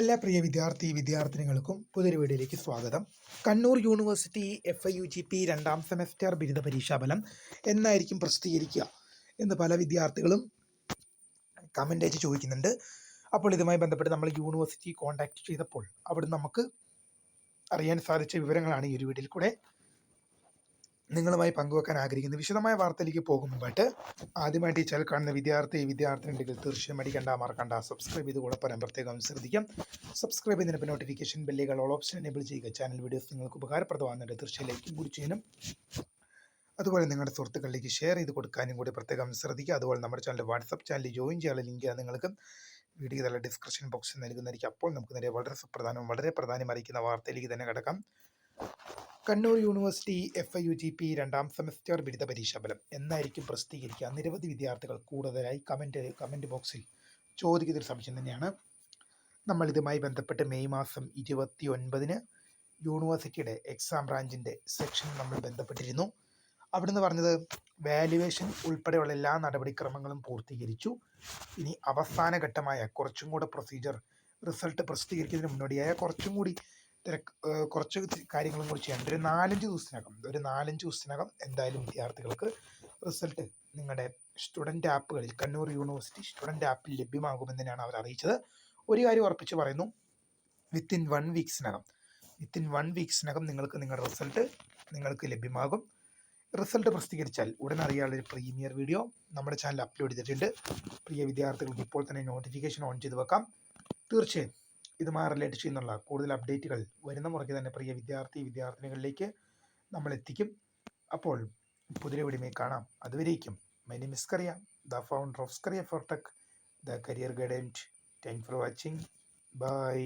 എല്ലാ പ്രിയ വിദ്യാർത്ഥി വിദ്യാർത്ഥിനികൾക്കും പുതിയൊരു വീഡിയോയിലേക്ക് സ്വാഗതം. Kannur university F I U G P രണ്ടാം സെമസ്റ്റർ ബിരുദ പരീക്ഷാഫലം എന്നായിരിക്കും പ്രസിദ്ധീകരിക്കുക എന്ന് പല വിദ്യാർത്ഥികളും കമന്റ് അയച്ച് ചോദിക്കുന്നുണ്ട്. അപ്പോൾ ഇതുമായി ബന്ധപ്പെട്ട് നമ്മൾ യൂണിവേഴ്സിറ്റി കോൺടാക്ട് ചെയ്തപ്പോൾ അവിടെ നമുക്ക് അറിയാൻ സാധിച്ച വിവരങ്ങളാണ് ഈ ഒരു വീഡിയോയിൽ കൂടെ. നിങ്ങളുമായി പങ്കുവെക്കാൻ ആഗ്രഹിക്കുന്നു. വിശദമായ വാർത്തയിലേക്ക് പോകും ആദ്യമായിട്ട് ഈ ചാനൽ കാണുന്ന വിദ്യാർത്ഥി വിദ്യാർത്ഥിനികൾ തീർച്ചയായും അടിക്കണ്ട മറക്കണ്ട. സബ്സ്ക്രൈബ് ചെയ്ത് കൂടെ പറയാൻ പ്രത്യേകം ശ്രദ്ധിക്കാം. സബ്സ്ക്രൈബ് ചെയ്യുന്നതിന് നോട്ടിഫിക്കേഷൻ ബെല്ലുകൾ ഓൾ ഓപ്ഷൻ എനേബിൾ ചെയ്യുക. ചാനൽ വീഡിയോസ് നിങ്ങൾക്ക് ഉപകാരപ്രദമാകുന്നുണ്ട്. തീർച്ചയായും ലൈക്കും കൂടി ചെയ്യണം അതുപോലെ നിങ്ങളുടെ സുഹൃത്തുക്കളിലേക്ക് ഷെയർ ചെയ്ത് കൊടുക്കാനും കൂടി പ്രത്യേകം ശ്രദ്ധിക്കുക. അതുപോലെ നമ്മുടെ ചാനൽ വാട്സപ്പ് ചാനൽ ജോയിൻ ചെയ്യാനുള്ള ലിങ്ക് നിങ്ങൾക്ക് വീഡിയോ തല ഡിസ്ക്രിപ്ഷൻ ബോക്സിൽ നൽകുന്നതായിരിക്കും. അപ്പോൾ നമുക്ക് നേരെ വളരെ സുപ്രധാനവും വളരെ പ്രധാനമായിരിക്കുന്ന വാർത്തയിലേക്ക് തന്നെ കിടക്കാം. Kannur university F I U G P രണ്ടാം സെമസ്റ്റർ ബിരുദ പരീക്ഷാഫലം. എന്നായിരിക്കും പ്രസിദ്ധീകരിക്കുക. നിരവധി വിദ്യാർത്ഥികൾ കൂടുതലായി കമന്റ് കമന്റ് ബോക്സിൽ ചോദിക്കുന്നൊരു സംശയം തന്നെയാണ്. നമ്മൾ ഇതുമായി ബന്ധപ്പെട്ട് മെയ് മാസം ഇരുപത്തി ഒൻപതിന് യൂണിവേഴ്സിറ്റിയുടെ എക്സാം ബ്രാഞ്ചിന്റെ സെക്ഷൻ നമ്മൾ ബന്ധപ്പെട്ടിരുന്നു. അവിടുന്ന് പറഞ്ഞത് വാല്യുവേഷൻ ഉൾപ്പെടെയുള്ള എല്ലാ നടപടിക്രമങ്ങളും പൂർത്തീകരിച്ചു. ഇനി അവസാന ഘട്ടമായ കുറച്ചും കൂടെ പ്രൊസീജിയർ റിസൾട്ട് പ്രസിദ്ധീകരിക്കുന്നതിന് മുന്നോടിയായ കുറച്ചും കൂടി തിരക്ക് കുറച്ച് കാര്യങ്ങളും കൂടി ചെയ്യാനുണ്ട് ഒരു നാലഞ്ച് ദിവസത്തിനകം ഒരു നാലഞ്ച് ദിവസത്തിനകം എന്തായാലും വിദ്യാർത്ഥികൾക്ക് റിസൾട്ട് നിങ്ങളുടെ സ്റ്റുഡന്റ് ആപ്പുകളിൽ കണ്ണൂർ യൂണിവേഴ്സിറ്റി സ്റ്റുഡന്റ് ആപ്പിൽ ലഭ്യമാകുമെന്ന് തന്നെയാണ് അവർ അറിയിച്ചത്. ഒരു കാര്യം ഉറപ്പിച്ച് പറയുന്നു. വിത്തിൻ വൺ വീക്സിനകം വിത്തിൻ വൺ വീക്സിനകം നിങ്ങൾക്ക് നിങ്ങളുടെ റിസൾട്ട് നിങ്ങൾക്ക് ലഭ്യമാകും. റിസൾട്ട് പ്രസിദ്ധീകരിച്ചാൽ ഉടൻ അറിയാനുള്ള ഒരു പ്രീമിയർ വീഡിയോ നമ്മുടെ ചാനൽ അപ്ലോഡ് ചെയ്തിട്ടുണ്ട്. പ്രിയ വിദ്യാർത്ഥികൾക്ക് ഇപ്പോൾ തന്നെ നോട്ടിഫിക്കേഷൻ ഓൺ ചെയ്ത് വെക്കാം. തീർച്ചയായും ഇതുമായി റിലേറ്റ് ചെയ്യുന്നുള്ള കൂടുതൽ അപ്ഡേറ്റുകൾ വരുന്ന മുറയ്ക്ക് തന്നെ പ്രിയ വിദ്യാർത്ഥി വിദ്യാർത്ഥിനികളിലേക്ക് നമ്മൾ എത്തിക്കും. അപ്പോൾ പുതിയ വീഡിയോയിൽ കാണാം. അതുവരേക്കും my name is Scaria the founder of Scaria for tech the career guidance thank for watching bye